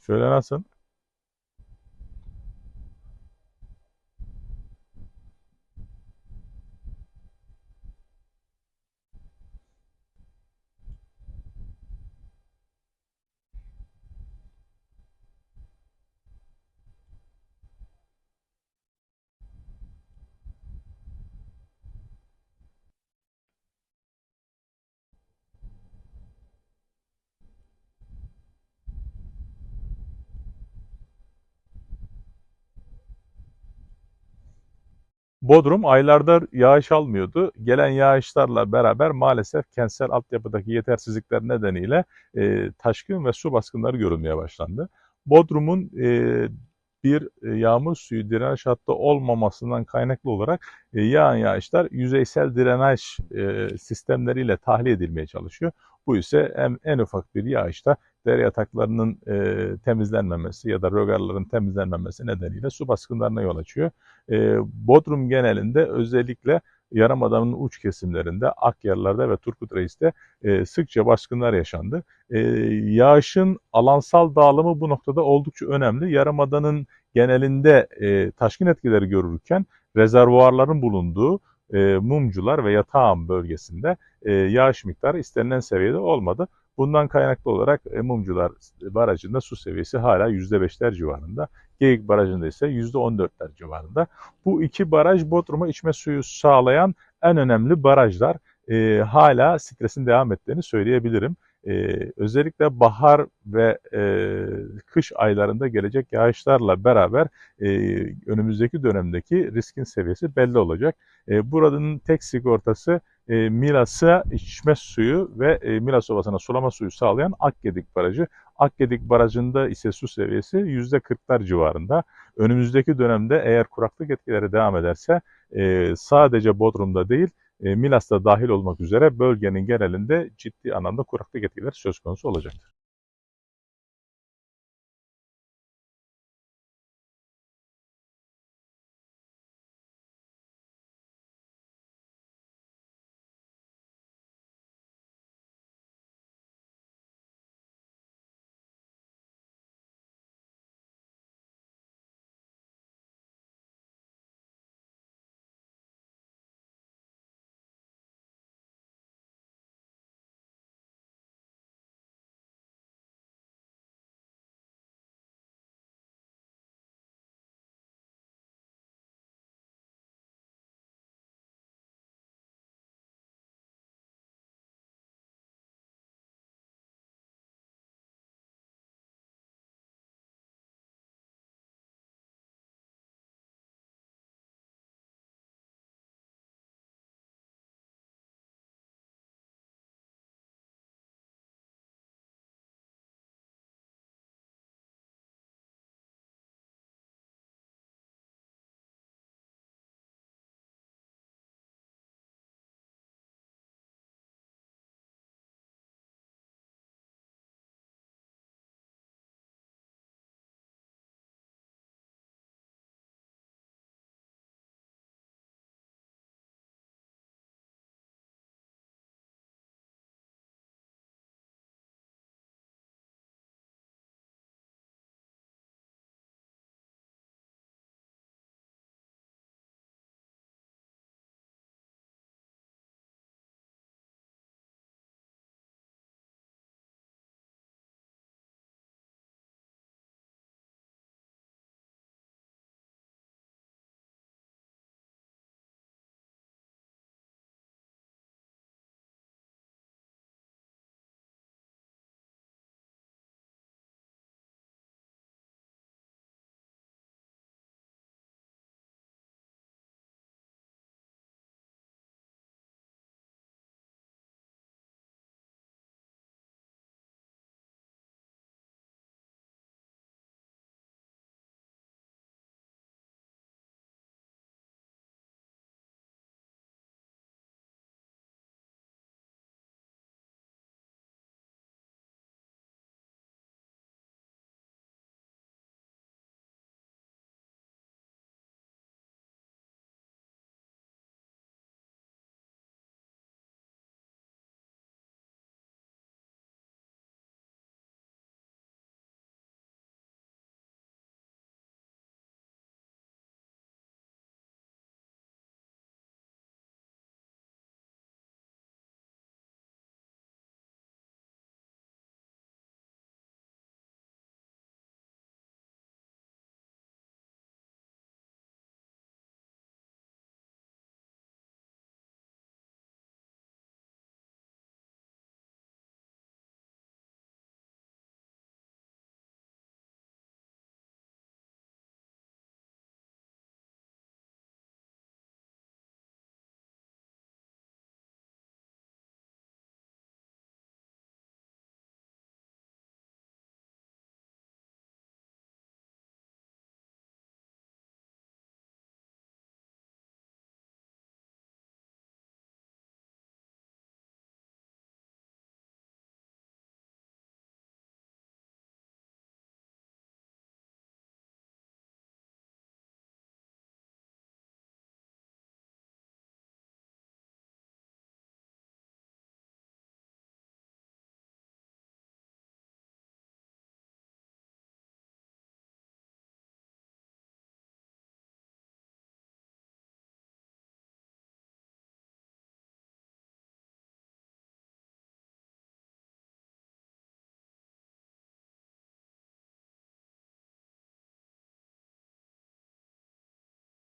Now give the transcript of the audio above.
Şöyle nasıl? Bodrum aylardır yağış almıyordu. Gelen yağışlarla beraber maalesef kentsel altyapıdaki yetersizlikler nedeniyle e, taşkın ve su baskınları görülmeye başlandı. Bodrum'un e, bir e, yağmur suyu drenaj hattı olmamasından kaynaklı olarak e, yağan yağışlar yüzeysel drenaj e, sistemleriyle tahliye edilmeye çalışıyor. Bu ise en, en ufak bir yağışta dere yataklarının e, temizlenmemesi ya da rögarların temizlenmemesi nedeniyle su baskınlarına yol açıyor. E, Bodrum genelinde özellikle Yarımada'nın uç kesimlerinde, Akyarlar'da ve Turgut Reis'te e, sıkça baskınlar yaşandı. E, yağışın alansal dağılımı bu noktada oldukça önemli. Yarımada'nın genelinde e, taşkın etkileri görülürken rezervuarların bulunduğu e, Mumcular ve Yatağan bölgesinde e, yağış miktarı istenilen seviyede olmadı. Bundan kaynaklı olarak e, Mumcular Barajı'nda su seviyesi hala %5'ler civarında. Geyik Barajı'nda ise %14'ler civarında. Bu iki baraj Bodrum'a içme suyu sağlayan en önemli barajlar. E, hala stresin devam ettiğini söyleyebilirim. E, özellikle bahar ve e, kış aylarında gelecek yağışlarla beraber e, önümüzdeki dönemdeki riskin seviyesi belli olacak. E, buranın tek sigortası e, Milas'a içme suyu ve e, Milas Ovası'na sulama suyu sağlayan Akgedik Barajı. Akgedik Barajı'nda ise su seviyesi %40'lar civarında. Önümüzdeki dönemde eğer kuraklık etkileri devam ederse e, sadece Bodrum'da değil e, Milas'ta dahil olmak üzere bölgenin genelinde ciddi anlamda kuraklık etkileri söz konusu olacaktır.